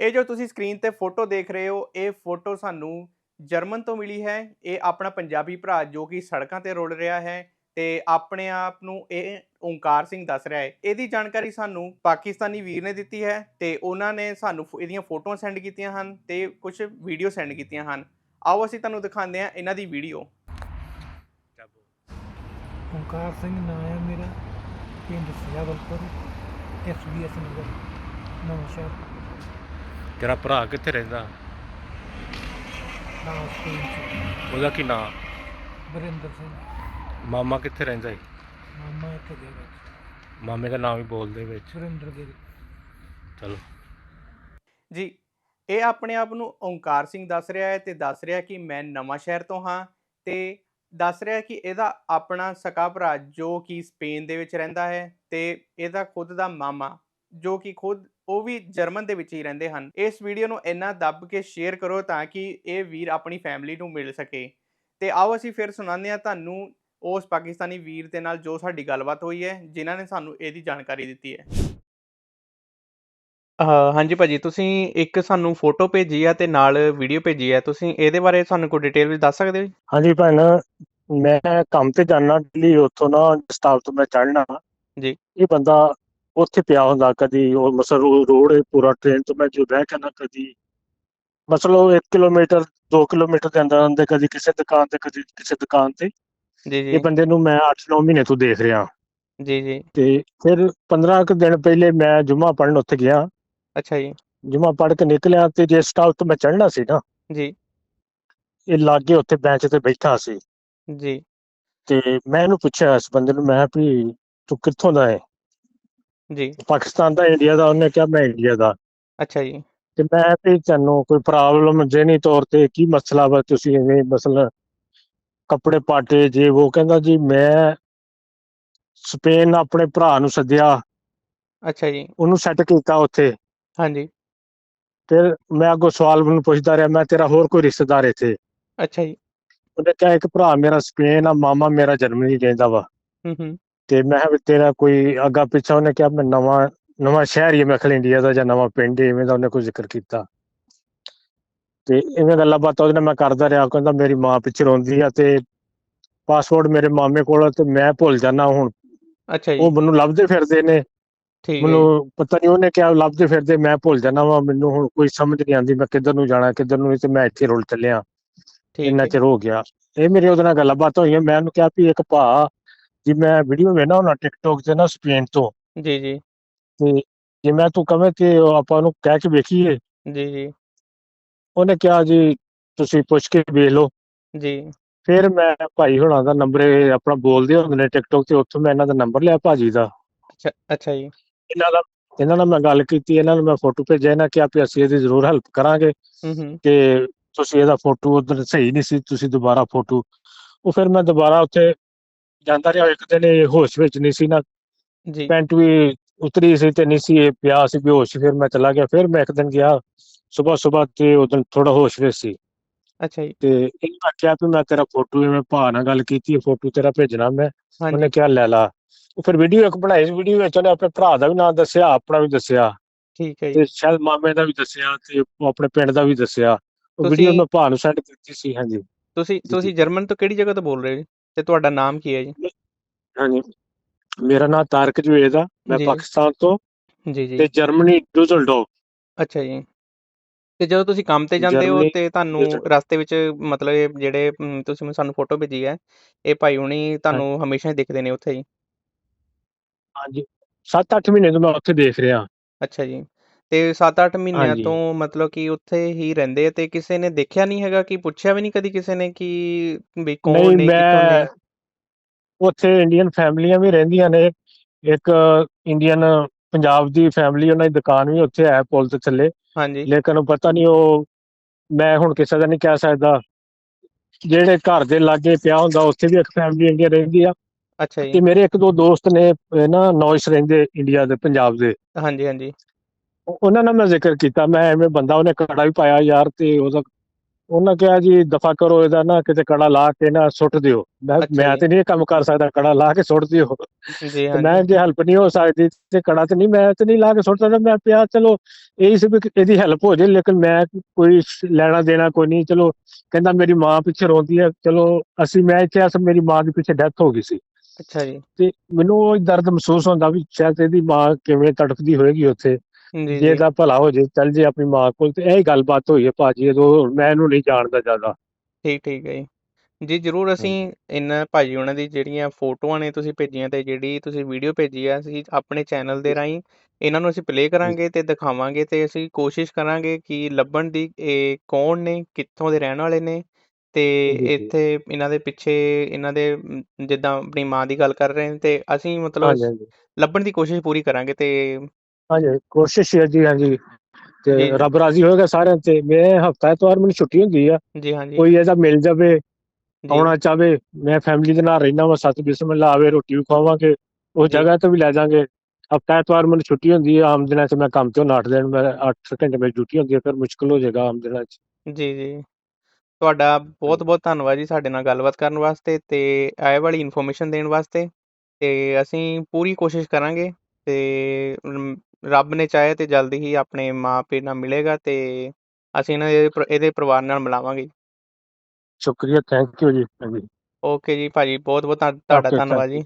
ਇਹ ਜੋ ਤੁਸੀਂ ਸਕਰੀਨ ਤੇ ਫੋਟੋ ਦੇਖ ਰਹੇ ਹੋ, ਇਹ ਫੋਟੋ ਸਾਨੂੰ ਜਰਮਨ ਤੋਂ ਮਿਲੀ ਹੈ। ਇਹ ਆਪਣਾ ਪੰਜਾਬੀ ਭਰਾ ਜੋ ਕਿ ਸੜਕਾਂ ਤੇ ਰੁਲ ਰਿਹਾ ਹੈ ਤੇ ਆਪਣੇ ਆਪ ਨੂੰ ਇਹ ਓਂਕਾਰ ਸਿੰਘ ਦੱਸ ਰਿਹਾ ਹੈ। ਇਹਦੀ ਜਾਣਕਾਰੀ ਸਾਨੂੰ ਪਾਕਿਸਤਾਨੀ ਵੀਰ ਨੇ ਦਿੱਤੀ ਹੈ ਤੇ ਉਹਨਾਂ ਨੇ ਸਾਨੂੰ ਇਹਦੀਆਂ ਫੋਟੋਆਂ ਸੈਂਡ ਕੀਤੀਆਂ ਹਨ ਤੇ ਕੁਝ ਵੀਡੀਓ ਸੈਂਡ ਕੀਤੀਆਂ ਹਨ। ਆਓ ਅਸੀਂ ਤੁਹਾਨੂੰ ਦਿਖਾਉਂਦੇ ਹਾਂ ਇਹਨਾਂ ਦੀ ਵੀਡੀਓ। ਓਂਕਾਰ ਸਿੰਘ ਨਾਂ ਹੈ ਮੇਰਾ, ਪਿੰਡ ਸਿਆਵਲਪੁਰ ਐਸਬੀਐਸ ਨਗਰ ਨਵਾਂ ਸ਼ਹਿਰ ਤੇਰਾ ਭਰਾ ਕਿੱਥੇ ਰਹਿੰਦਾ? ਨਾਮ ਸਕੂਲ ਚ ਉਹਦਾ ਕੀ ਨਾਂ? ਬਰਿੰਦਰ ਸਿੰਘ। ਮਾਮਾ ਕਿੱਥੇ ਰਹਿੰਦਾ ਹੈ ਮਾਮਾ ਇੱਕ ਦੇ ਵਿੱਚ। ਮਾਮੇ ਦਾ ਨਾਮ ਵੀ ਬੋਲਦੇ ਵਿੱਚ। ਸੁਰਿੰਦਰ ਗਿੱਲ। ਚਲੋ। ਜੀ ਇਹ ਆਪਣੇ ਆਪ ਨੂੰ ਓਂਕਾਰ ਸਿੰਘ ਦੱਸ ਰਿਹਾ ਹੈ ਤੇ ਦੱਸ ਰਿਹਾ ਕਿ ਮੈਂ ਨਵਾਂ ਸ਼ਹਿਰ ਤੋਂ ਹਾਂ ਤੇ ਦੱਸ ਰਿਹਾ ਕਿ ਇਹਦਾ ਆਪਣਾ ਸਕਾ ਭਰਾ ਜੋ ਕਿ ਸਪੇਨ ਦੇ ਵਿੱਚ ਰਹਿੰਦਾ ਹੈ ਤੇ ਇਹਦਾ ਖੁਦ ਦਾ ਮਾਮਾ ਜੋ ਕਿ ਖੁਦ ਉਹ ਵੀ ਜਰਮਨ ਦੇ ਵਿੱਚ ਹੀ ਰਹਿੰਦੇ ਹਨ। ਇਸ ਵੀਡੀਓ ਨੂੰ ਇੰਨਾ ਦੱਬ ਕੇ ਸ਼ੇਅਰ ਕਰੋ ਤਾਂ ਕਿ ਇਹ ਵੀਰ ਆਪਣੀ ਫੈਮਿਲੀ ਨੂੰ ਮਿਲ ਸਕੇ। ਤੇ ਆਓ ਅਸੀਂ ਫਿਰ ਸੁਣਾਉਂਦੇ ਹਾਂ ਤੁਹਾਨੂੰ ਉਸ ਪਾਕਿਸਤਾਨੀ ਵੀਰ ਦੇ ਨਾਲ ਜੋ ਸਾਡੀ ਗੱਲਬਾਤ ਹੋਈ ਹੈ ਜਿਨ੍ਹਾਂ ਨੇ ਸਾਨੂੰ ਇਹਦੀ ਜਾਣਕਾਰੀ ਦਿੱਤੀ ਹੈ। ਹਾਂਜੀ ਭਾਜੀ ਤੁਸੀਂ ਇੱਕ ਸਾਨੂੰ ਫੋਟੋ ਭੇਜੀ ਆ ਤੇ ਨਾਲ ਵੀਡੀਓ ਭੇਜੀ ਆ। ਤੁਸੀਂ ਇਹਦੇ ਬਾਰੇ ਸਾਨੂੰ ਕੋਈ ਡਿਟੇਲ ਵਿੱਚ ਦੱਸ ਸਕਦੇ ਹੋ? ਹਾਂਜੀ ਭੈਣ ਮੈਂ ਕੰਮ ਤੇ ਜਾਣਾ ਦਿੱਲੀ ਉੱਥੋਂ ਨਾ ਸਟਾਫ ਤੋਂ ਮੈਂ ਚੜ੍ਹਨਾ। ਜੀ। ਇਹ ਬੰਦਾ ਉੱਥੇ ਪਿਆ ਹੁੰਦਾ ਕਦੀ ਉਹ ਮਸਲ ਰੋਡ ਹੈ ਪੂਰਾ ਟ੍ਰੇਨ ਤੋਂ ਮੈਂ ਜੋ ਬਹਿ ਕੇ ਨਾ ਕਦੀ ਮਸਲ ਉਹ 1 ਕਿਲੋਮੀਟਰ 2 ਕਿਲੋਮੀਟਰ ਦੇ ਅੰਦਰ ਅੰਦਰ ਕਦੀ ਕਿਸੇ ਦੁਕਾਨ ਤੇ ਕਦੀ ਕਿਸੇ ਦੁਕਾਨ ਤੇ। ਜੀ ਜੀ। ਇਹ ਬੰਦੇ ਨੂੰ ਮੈਂ 8-9 ਮਹੀਨੇ ਤੋਂ ਦੇਖ ਰਿਹਾ। ਜੀ ਜੀ। ਤੇ ਫਿਰ 15 ਕੁ ਦਿਨ ਪਹਿਲੇ ਮੈਂ ਜੁਮਾ ਪੜਨ ਉੱਥੇ ਗਿਆ। ਅੱਛਾ ਜੀ। ਜੁਮਾ ਪੜ ਕੇ ਨਿਕਲਿਆ ਤੇ ਜੇ ਸਟਾਫ ਤੋਂ ਮੈਂ ਚੜ੍ਹਨਾ ਸੀ ਨਾ ਜੀ। ਇਹ ਲਾਗੇ ਉੱਥੇ ਬੈਂਚ ਤੇ ਬੈਠਾ ਸੀ। ਜੀ। ਤੇ ਮੈਂ ਇਹਨੂੰ ਪੁੱਛਿਆ ਇਸ ਬੰਦੇ ਨੂੰ ਮੈਂ ਵੀ ਤੂੰ ਕਿੱਥੋਂ ਦਾ ਹੈ? ਜੀ। ਪਾਕਿਸਤਾਨ ਦਾ ਇੰਡੀਆ ਦਾ ਉਹਨੇ ਕਿਹਾ ਮੈਂ ਇੰਡੀਆ ਦਾ। ਅੱਛਾ ਜੀ। ਤੇ ਮੈਂ ਵੀ ਤੈਨੂੰ ਕੋਈ ਪ੍ਰੋਬਲਮ ਜੇਨੀ ਤੌਰ ਤੇ ਕੀ ਮਸਲਾ ਵਾ ਤੁਸੀਂ ਐਵੇਂ ਮਸਲਾ ਕੱਪੜੇ ਪਾਟੇ ਜੇ ਉਹ ਕਹਿੰਦਾ ਜੀ ਮੈਂ ਸਪੇਨ ਆਪਣੇ ਭਰਾ ਨੂੰ ਸੱਦਿਆ। ਅੱਛਾ ਜੀ। ਉਹਨੂੰ ਸੈੱਟ ਕੀਤਾ ਉੱਥੇ। ਹਾਂਜੀ। ਫਿਰ ਮੈਂ ਅੱਗੋਂ ਸਵਾਲ ਮੈਨੂੰ ਪੁੱਛਦਾ ਰਿਹਾ ਮੈਂ ਤੇਰਾ ਹੋਰ ਕੋਈ ਰਿਸ਼ਤੇਦਾਰ ਇੱਥੇ? ਅੱਛਾ ਜੀ। ਉਹਨੇ ਕਿਹਾ ਇੱਕ ਭਰਾ ਮੇਰਾ ਸਪੇਨ ਆ ਮਾਮਾ ਮੇਰਾ ਜਰਮਨੀ ਰਹਿੰਦਾ ਵਾ। ਹੂੰ ਹੂੰ। ਤੇ ਮੈਂ ਕਿਹਾ ਵੀ ਤੇਰਾ ਕੋਈ ਅੱਗਾ ਪਿੱਛਾ ਉਹਨੇ ਕਿਹਾ ਮੈਂ ਨਵਾਂ ਨਵਾਂ ਸ਼ਹਿਰ ਹੀ ਮੈਂ ਖਲ ਇੰਡੀਆ ਦਾ ਜਾਂ ਨਵਾਂ ਪਿੰਡ ਹੈ, ਇਵੇਂ ਦਾ ਉਹਨੇ ਕੋਈ ਜ਼ਿਕਰ ਕੀਤਾ। ਤੇ ਇਵੇਂ ਗੱਲਾਂ ਬਾਤਾਂ ਉਹਦੇ ਨਾਲ ਮੈਂ ਕਰਦਾ ਰਿਹਾ ਕਹਿੰਦਾ ਮੇਰੀ ਮਾਂ ਪਿੱਛੇ ਰੋਂਦੀ ਆ ਤੇ ਪਾਸਪੋਰਟ ਮੇਰੇ ਮਾਮੇ ਕੋਲ ਤੇ ਮੈਂ ਭੁੱਲ ਜਾਣਾ ਹੁਣ। ਅੱਛਾ ਜੀ। ਉਹ ਮੈਨੂੰ ਲੱਭਦੇ ਫਿਰਦੇ ਨੇ। ਠੀਕ ਮੈਨੂੰ ਪਤਾ ਨਹੀਂ ਉਹਨੇ ਕਿਹਾ ਲੱਭਦੇ ਫਿਰਦੇ ਮੈਂ ਭੁੱਲ ਜਾਣਾ ਵਾ ਮੈਨੂੰ ਹੁਣ ਕੋਈ ਸਮਝ ਨਹੀਂ ਆਉਂਦੀ ਮੈਂ ਕਿੱਧਰ ਨੂੰ ਜਾਣਾ ਕਿੱਧਰ ਨੂੰ ਨਹੀਂ ਤੇ ਮੈਂ ਇੱਥੇ ਰੁਲ ਚੱਲਿਆ। ਠੀਕ ਇੰਨਾ ਚਿਰ ਹੋ ਗਿਆ। ਇਹ ਮੇਰੇ ਉਹਦੇ ਨਾਲ ਗੱਲਾਂ ਬਾਤਾਂ ਹੋਈਆਂ ਮੈਂ ਉਹਨੂੰ ਕਿਹਾ ਵੀ ਇੱਕ ਭਾ ਜੀ ਮੈਂ ਵੀਡੀਓ ਵੇਖਣਾ ਉਹਨਾਂ ਟਿਕਟੋਕ ਤੇ ਨਾ ਸਪੇਨ ਤੋਂ ਜੀ ਜੀ। ਤੇ ਜੇ ਮੈਂ ਤੂੰ ਕਵੇਂ ਉਹ ਆਪਾਂ ਉਹਨੂੰ ਕਹਿ ਕੇ ਵੇਖੀਏ। ਜੀ ਜੀ। ਉਹਨੇ ਕਿਹਾ ਜੀ ਤੁਸੀਂ ਪੁੱਛ ਕੇ ਵੇਖ ਲਓ। ਜੀ। ਫਿਰ ਮੈਂ ਭਾਈ ਹੁਣਾਂ ਦਾ ਨੰਬਰ ਆਪਣਾ ਬੋਲਦੇ ਹੁੰਦੇ ਨੇ ਟਿਕਟੋਕ ਤੇ ਉੱਥੋਂ ਮੈਂ ਇਹਨਾਂ ਦਾ ਨੰਬਰ ਲਿਆ ਭਾਜੀ ਦਾ। ਅੱਛਾ ਅੱਛਾ ਜੀ। ਇਹਨਾਂ ਦਾ ਇਹਨਾਂ ਨਾਲ ਮੈਂ ਗੱਲ ਕੀਤੀ ਇਹਨਾਂ ਨੂੰ ਮੈਂ ਫੋਟੋ ਭੇਜਿਆ ਇਹਨਾਂ ਕਿਹਾ ਵੀ ਅਸੀਂ ਇਹਦੀ ਜ਼ਰੂਰ ਹੈਲਪ ਕਰਾਂਗੇ। ਤੇ ਤੁਸੀਂ ਇਹਦਾ ਫੋਟੋ ਉਧਰ ਸਹੀ ਨਹੀਂ ਸੀ ਤੁਸੀਂ ਦੁਬਾਰਾ ਫੋਟੋ ਉਹ ਫਿਰ ਮੈਂ ਦੁਬਾਰਾ ਉੱਥੇ ਜਾਂਦਾ ਰਿਹਾ ਇੱਕ ਦਿਨ ਇਹ ਹੋਸ਼ ਵਿੱਚ ਨਹੀਂ ਸੀ ਨਾ। ਜੀ। ਪੈਂਟ ਵੀ ਉਤਰੀ ਸੀ ਤੇ ਨਹੀਂ ਸੀ ਇਹ ਪਿਆ ਸੀ ਬੇਹੋਸ਼ ਫਿਰ ਮੈਂ ਚਲਾ ਗਿਆ। ਫਿਰ ਮੈਂ ਇੱਕ ਦਿਨ ਗਿਆ ਸਵੇਰ ਸਵੇਰ ਤੇ ਉਦੋਂ ਥੋੜਾ ਹੋਸ਼ ਵਿੱਚ ਸੀ। ਅੱਛਾ ਜੀ। ਤੇ ਇਹਨੂੰ ਮੈਂ ਕਿਹਾ ਵੀ ਮੈਂ ਤੇਰਾ ਫੋਟੋ ਐਵੇਂ ਭਾ ਨਾਲ ਗੱਲ ਕੀਤੀ ਫੋਟੋ ਤੇਰਾ ਭੇਜਣਾ ਮੈਂ। ਉਹਨੇ ਕਿਹਾ ਲੈ ਲਾ। ਉਹ ਫਿਰ ਵੀਡੀਓ ਇੱਕ ਬਣਾਈ ਵੀਡੀਓ ਵਿੱਚ ਉਹਨੇ ਆਪਣੇ ਭਰਾ ਦਾ ਵੀ ਨਾਮ ਦੱਸਿਆ ਆਪਣਾ ਵੀ ਦੱਸਿਆ। ਠੀਕ ਹੈ ਜੀ। ਤੇ ਸ਼ਾਇਦ ਮਾਮੇ ਦਾ ਵੀ ਦੱਸਿਆ ਤੇ ਉਹ ਆਪਣੇ ਪਿੰਡ ਦਾ ਵੀ ਦੱਸਿਆ। ਉਹ ਵੀਡੀਓ ਮੈਂ ਭਾ ਨੂੰ ਸੈਂਡ ਕੀਤੀ ਸੀ ਹਾਂਜੀ। ਤੁਸੀਂ ਤੁਸੀਂ ਜਰਮਨ ਤੋਂ ਕਿਹੜੀ ਜਗ੍ਹਾ ਤੋਂ ਬੋਲ ਰਹੇ ਹੋ ਜੀ? ਤੇ ਤੁਹਾਡਾ ਨਾਮ ਕੀ ਹੈ ਜੀ? ਹਾਂਜੀ। ਮੇਰਾ ਨਾਮ ਤਾਰਕ ਜਵੇਦ ਆ। ਮੈਂ ਜੀ। ਪਾਕਿਸਤਾਨ ਤੋਂ ਜੀ ਜੀ। ਤੇ ਜਰਮਨੀ ਡੂਸਲਡੋਫ ਅੱਛਾ ਜੀ। ਤੇ ਜਦੋਂ ਤੁਸੀਂ ਕੰਮ ਤੇ ਜਾਂਦੇ ਹੋ ਜਰਮਨੀ ਤੇ ਤੁਹਾਨੂੰ ਰਸਤੇ ਵਿੱਚ ਮਤਲਬ ਇਹ ਜਿਹੜੇ ਤੁਸੀਂ ਮੈਨੂੰ ਸਾਨੂੰ ਫੋਟੋ ਭੇਜੀ ਹੈ ਇਹ ਭਾਈ ਹੁਣੀ ਤੁਹਾਨੂੰ ਹਮੇਸ਼ਾ ਹੀ ਦਿਖਦੇ ਨੇ ਉੱਥੇ ਹੀ? ਹਾਂਜੀ। 7-8 ਮਹੀਨੇ ਤੋਂ ਮੈਂ ਉੱਥੇ ਦੇਖ ਰਿਹਾ। ਅੱਛਾ ਜੀ। ਤੇ 7-8 ਮਹੀਨਿਆਂ ਹਾਂਜੀ। ਤੋਂ ਮਤਲਬ ਕਿ ਉੱਥੇ ਹੀ ਰਹਿੰਦੇ ਆ ਤੇ ਕਿਸੇ ਨੇ ਦੇਖਿਆ ਨਹੀਂ ਹੈਗਾ ਕਿ ਪੁੱਛਿਆ ਵੀ ਨਹੀਂ ਕਦੀ ਕਿਸੇ ਨੇ ਕਿ ਵੀ ਕੌਣ ਨਹੀਂ ਨੇ ਕਿੱਥੋਂ ਮੈਂ ਉੱਥੇ ਇੰਡੀਅਨ ਫੈਮਲੀਆਂ ਵੀ ਰਹਿੰਦੀਆਂ ਨੇ। ਇੱਕ ਇੰਡੀਅਨ ਪੰਜਾਬ ਦੀ ਫੈਮਿਲੀ ਉਹਨਾਂ ਦੀ ਦੁਕਾਨ ਵੀ ਉੱਥੇ ਹੈ ਪੁਲ ਤੇ ਥੱਲੇ। ਹਾਂਜੀ। ਲੇਕਿਨ ਉਹ ਪਤਾ ਨਹੀਂ ਉਹ ਮੈਂ ਹੁਣ ਕਿਸੇ ਦਾ ਨਹੀਂ ਕਹਿ ਸਕਦਾ। ਜਿਹੜੇ ਘਰ ਦੇ ਲਾਗੇ ਪਿਆ ਹੁੰਦਾ ਉੱਥੇ ਵੀ ਇੱਕ ਫੈਮਿਲੀ ਇੰਡੀਆ ਰਹਿੰਦੀ ਆ। ਅੱਛਾ ਜੀ। ਤੇ ਮੇਰੇ ਇੱਕ ਦੋ ਦੋਸਤ ਨੇ ਨਾ ਨੌਇਸ ਰਹਿੰਦੇ ਇੰਡੀਆ ਦੇ ਪੰਜਾਬ ਦੇ। ਹਾਂਜੀ ਹਾਂਜੀ। ਉਹਨਾਂ ਨਾਲ ਮੈਂ ਜ਼ਿਕਰ ਕੀਤਾ ਮੈਂ ਐਵੇਂ ਬੰਦਾ ਉਹਨੇ ਕੜਾ ਵੀ ਪਾਇਆ ਯਾਰ ਤੇ ਉਹਦਾ ਉਹਨਾਂ ਕਿਹਾ ਜੀ ਦਫਾ ਕਰੋ ਇਹਦਾ ਨਾ ਕਿਤੇ ਕੜਾ ਲਾ ਕੇ ਨਾ ਸੁੱਟ ਦਿਓ। ਮੈਂ ਮੈਂ। ਤੇ ਨਹੀਂ ਇਹ ਕੰਮ ਕਰ ਸਕਦਾ ਕੜਾ ਲਾ ਕੇ ਸੁੱਟ ਦਿਓ। ਜੀ ਮੈਂ ਜੇ ਹੈਲਪ ਨਹੀਂ ਹੋ ਸਕਦੀ ਤੇ ਕੜਾ ਤੇ ਨਹੀਂ ਮੈਂ ਤੇ ਨਹੀਂ ਲਾ ਕੇ ਸੁੱਟ ਸਕਦਾ। ਮੈਂ ਪਿਆ ਚਲੋ ਇਹ ਸੀ ਵੀ ਇਹਦੀ ਹੈਲਪ ਹੋ ਜੇ ਲੇਕਿਨ ਮੈਂ ਕੋਈ ਲੈਣਾ ਦੇਣਾ ਕੋਈ ਨਹੀਂ। ਚਲੋ ਕਹਿੰਦਾ ਮੇਰੀ ਮਾਂ ਪਿੱਛੇ ਰੋਂਦੀ ਹੈ ਚਲੋ ਅਸੀਂ ਮੈਂ ਇੱਥੇ ਅਸ ਮੇਰੀ ਮਾਂ ਦੀ ਪਿੱਛੇ ਡੈਥ ਹੋ ਗਈ ਸੀ। ਅੱਛਾ ਜੀ। ਤੇ ਮੈਨੂੰ ਉਹ ਦਰਦ ਮਹਿਸੂਸ ਹੁੰਦਾ ਵੀ ਸ਼ਾਇਦ ਇਹਦੀ ਮਾਂ ਕਿਵੇਂ ਤੜਫਦੀ ਹੋਏਗੀ ਉੱਥੇ। ਜੀ ਇਹਦਾ ਭਲਾ ਹੋ ਜੇ ਚੱਲ ਜੇ ਆਪਣੀ ਮਾਂ ਕੋਲ ਤੇ ਇਹ ਗੱਲਬਾਤ ਹੋਈ ਹੈ ਭਾਜੀ ਉਦੋਂ ਮੈਂ ਇਹਨੂੰ ਨਹੀਂ ਜਾਣਦਾ ਜ਼ਿਆਦਾ। ਠੀਕ ਠੀਕ ਹੈ ਜੀ। ਜੀ ਜਰੂਰ ਅਸੀਂ ਇਹਨਾਂ ਭਾਜੀ ਉਹਨਾਂ ਦੀ ਜਿਹੜੀਆਂ ਫੋਟੋਆਂ ਨੇ ਤੁਸੀਂ ਭੇਜੀਆਂ ਤੇ ਜਿਹੜੀ ਤੁਸੀਂ ਵੀਡੀਓ ਭੇਜੀ ਆ ਅਸੀਂ ਆਪਣੇ ਚੈਨਲ ਦੇ ਰਾਹੀਂ ਇਹਨਾਂ ਨੂੰ ਅਸੀਂ ਪਲੇ ਕਰਾਂਗੇ ਤੇ ਦਿਖਾਵਾਂਗੇ ਤੇ ਅਸੀਂ ਕੋਸ਼ਿਸ਼ ਕਰਾਂਗੇ ਕਿ ਲੱਭਣ ਦੀ ਇਹ ਕੌਣ ਨੇ ਕਿੱਥੋਂ ਦੇ ਰਹਿਣ ਵਾਲੇ ਨੇ ਤੇ। ਇੱਥੇ ਇਹਨਾਂ ਦੇ ਪਿੱਛੇ ਇਹਨਾਂ ਦੇ ਜਿੱਦਾਂ ਆਪਣੀ ਮਾਂ ਦੀ ਗੱਲ ਕਰ ਰਹੇ ਨੇ ਤੇ ਅਸੀਂ ਮਤਲਬ ਲੱਭਣ ਦੀ ਕੋਸ਼ਿਸ਼ ਪੂਰੀ ਕਰਾਂਗੇ ਤੇ ਹਾਂਜੀ ਕੋਸ਼ਿਸ਼ ਹੈ ਜੀ ਹਾਂਜੀ। ਤੇ ਜੀ। ਰੱਬ ਰਾਜ਼ੀ ਹੋਏਗਾ ਸਾਰਿਆਂ ਤੇ। ਮੈਂ ਹਫਤਾ ਐਤਵਾਰ ਮੈਨੂੰ ਛੁੱਟੀ ਹੁੰਦੀ ਆ। ਜੀ ਹਾਂਜੀ। ਕੋਈ ਇਹਦਾ ਮਿਲ ਜਾਵੇ ਜੀ। ਆਉਣਾ ਚਾਵੇ ਮੈਂ ਫੈਮਿਲੀ ਦੇ ਨਾਲ ਰਹਿਣਾ ਵਾ ਸੱਤ ਬਿਸਮਿਲ੍ਲਾ ਆਵੇ ਰੋਟੀ ਵੀ ਖਵਾਵਾਂਗੇ ਜੀ। ਜਗ੍ਹਾ ਤੇ ਵੀ ਲੈ ਜਾਾਂਗੇ। ਹਫਤਾ ਐਤਵਾਰ ਮੈਨੂੰ ਛੁੱਟੀ ਹੁੰਦੀ ਹੈ ਆਮ ਦਿਨਾਂ 'ਚ ਮੈਂ ਕੰਮ ਤੋਂ ਨਾਟ ਦੇਣ ਮੈਂ 8 ਘੰਟੇ ਮੇਰੀ ਡਿਊਟੀ ਹੁੰਦੀ ਹੈ ਫਿਰ ਮੁਸ਼ਕਲ ਹੋ ਜਾਏਗਾ ਆਮ ਦਿਨਾਂ 'ਚ। ਜੀ ਜੀ। ਤੁਹਾਡਾ ਬਹੁਤ ਬਹੁਤ ਧੰਨਵਾਦ ਜੀ ਸਾਡੇ ਨਾਲ ਗੱਲਬਾਤ ਕਰਨ ਵਾਸਤੇ ਤੇ ਇਹ ਵਾਲੀ ਇਨਫੋਰਮੇਸ਼ਨ ਦੇਣ ਵਾਸਤੇ। ਤੇ ਅਸੀਂ ਪੂਰੀ ਕੋਸ਼ਿਸ਼ ਕਰਾਂਗੇ ਤੇ ਰੱਬ ਨੇ ਚਾਹਿਆ ਤੇ ਜਲਦੀ ਹੀ ਆਪਣੇ ਮਾਪੇ ਨਾਲ ਮਿਲੇਗਾ ਤੇ ਅਸੀਂ ਇਹਨਾਂ ਦੇ ਪਰ- ਇਹਦੇ ਪਰਿਵਾਰ ਨਾਲ ਮਿਲਾਵਾਂਗੇ। ਸ਼ੁਕਰੀਆ ਥੈਂਕ ਯੂ ਜੀ ਹਾਂਜੀ। ਓਕੇ ਜੀ ਭਾਜੀ ਬਹੁਤ ਬਹੁਤ ਧੰਨ- ਤੁਹਾਡਾ ਧੰਨਵਾਦ ਜੀ।